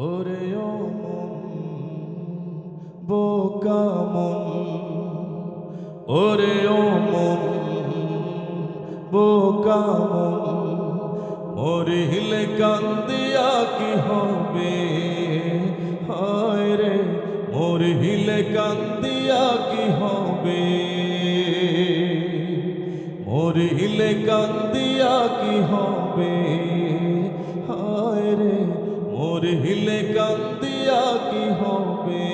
ওরে ও বোকা মন। ওরে ও মন, বোকা মন। মরিলে কান্দিয়া কি হবে? হায় রে, মরিলে কান্দিয়া কি হবে? মরিলে কান্দিয়া কি হবে? হায় রে মরিলে কান্দিয়া কি হবে?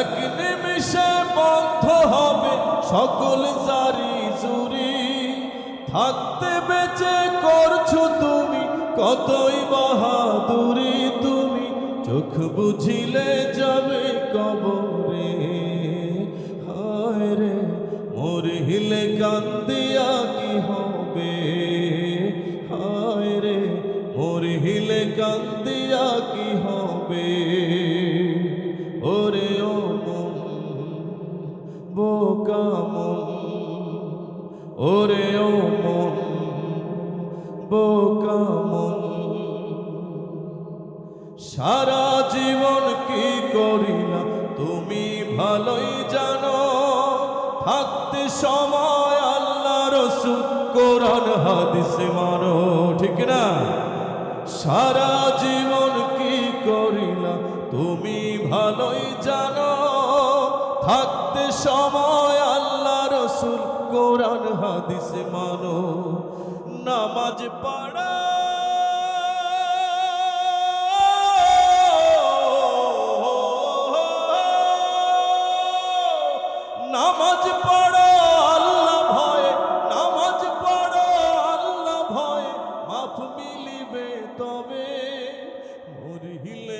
এক নিমিষে বন্ধ হবে সকল জারি জুরি। থাকতে বেঁচে করছ তুমি, কতই বাহাদুরি তুমি। চোখ বুঝিলে যাবে কবরে। হায় রে মরিলে কান্দিয়া কি হবে? কান্দিয়া কি হবে? ওরে ও বোকা মন। ওরে ও মন। বোকা সারা জীবন কি করিলা তুমি ভালোই জানো? থাকতে সময় আল্লাহ রসুল কোরআন, হাদিস মানো, ঠিক না? সারা জীবন কি করিলা? তুমি ভালোই জানো, থাকতে সময় আল্লাহ রসুল কোরআন, হাদিস মানো, নামাজ পড়া। নামাজ পড়ো, আল্লাহ ভয়, নামাজ পড়ো, আল্লাহ ভয়, মাফ মিলিবে তবে হবে